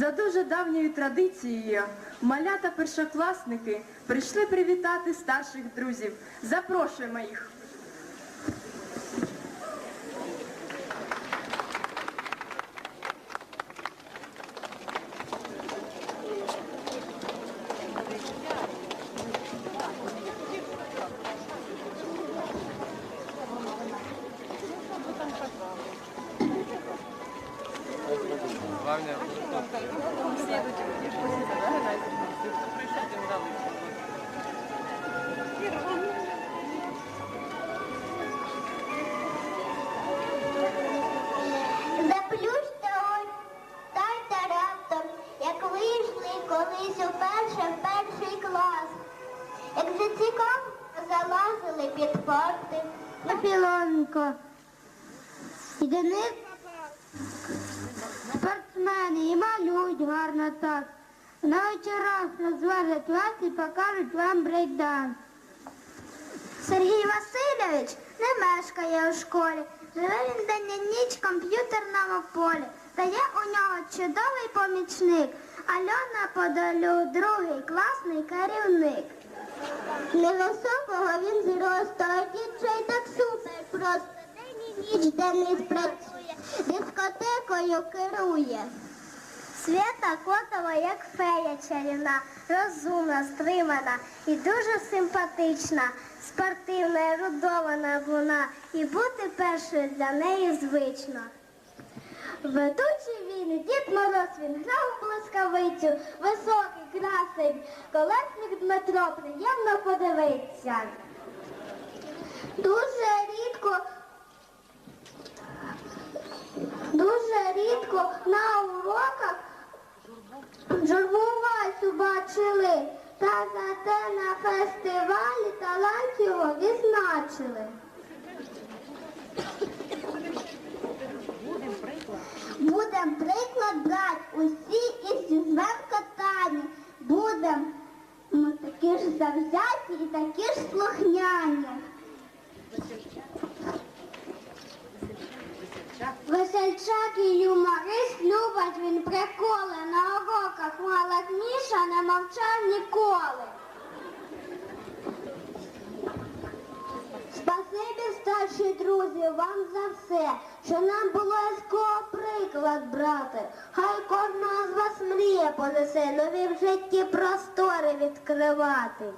За дуже давньою традицією малята першокласники прийшли привітати старших друзів. Запрошуємо їх. Главное, Заплющте та раптом, як вийшли колись уперше в перший клас. Як же цікаво залазили під парти. Пілонко. І до них і гарно так. На вечорах розважать вас і покажуть вам брейкданс. Сергій Васильович не мешкає у школі. Живе він день і ніч в комп'ютерному полі. Та є у нього чудовий помічник. Альона Подолю, другий класний керівник. Невисокого він зросту, а діджей так супер просто. День і ніч Денис працює, дискотекою керує. Свята Котова, як фея чарівна, розумна, стримана і дуже симпатична, спортивна, ерудована вона, і бути першою для неї звично. Ведучий він, і Дід Мороз, він грав у блискавицю, високий, красень, колесник Дмитро, приємно подивитися. Дуже рідко Дуже рідко на уроках журбу Васю бачили, та зате на фестивалі талант його відзначили. Будем приклад брати усі із візьмем катані. Будем ми такі ж завзяті і такі ж слухняні. Весельчак і юморист любить він приколи, на уроках мала Міша не мовчав ніколи. Спасибі, старші друзі, вам за все, що нам було з кого приклад брати. Хай кожного з вас мріє понесе нові в житті простори відкривати.